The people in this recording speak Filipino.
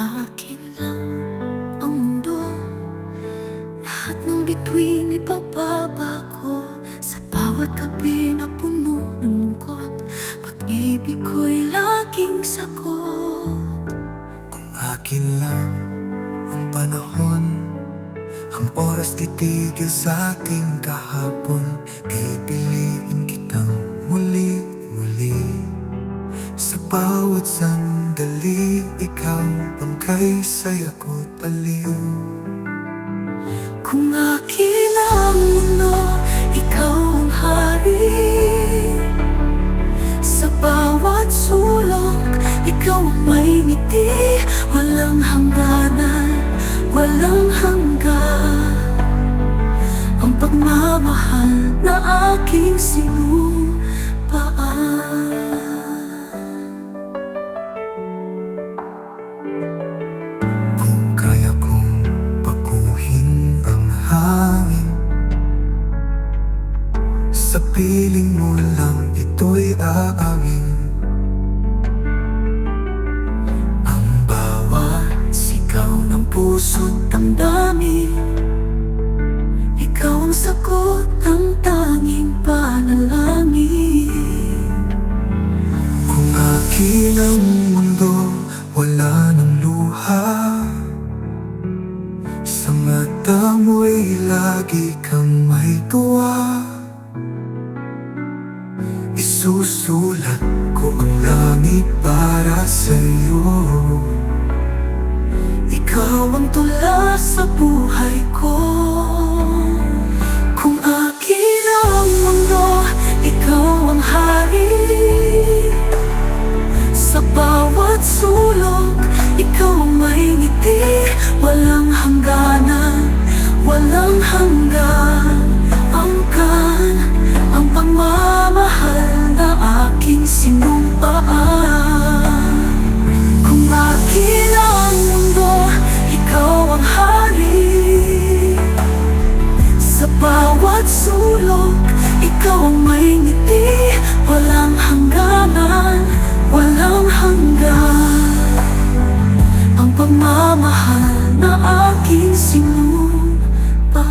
Akin lang ang mundo. Lahat ng bituin ibababa ko Sa bawat gabi na puno ng lungkot Pag-ibig ko'y laging sagot. Kung akin lang ang panahon Ang oras titigil sa ating kahapon. Pipiliin kitang muli-muli Sa bawat sandali Ikaw ang kay saya ko't aliw Kung akin ang mundo, ikaw ang hari. Sa bawat sulok, ikaw ang may ngiti. Walang hangganan, walang hanggan. Ang pagmamahal na aking sinumpaan Sa piling mo lang ito'y aangin. Ang bawat Sigaw ng puso't damdamin Ikaw ang sagot ng tanging panalangin. Kung akin ang mundo, wala nang luha Sa mata mo'y lagi kang may tuwa Isusulat ko ang langit para sa'yo. Ikaw ang tula sa buhay sinumpa Kung makila ang mundo, ikaw ang hari. Sa bawat sulok, ikaw ang may ngiti. Walang hangganan, walang hanggan. Ang pagmamahal na aking sinumpa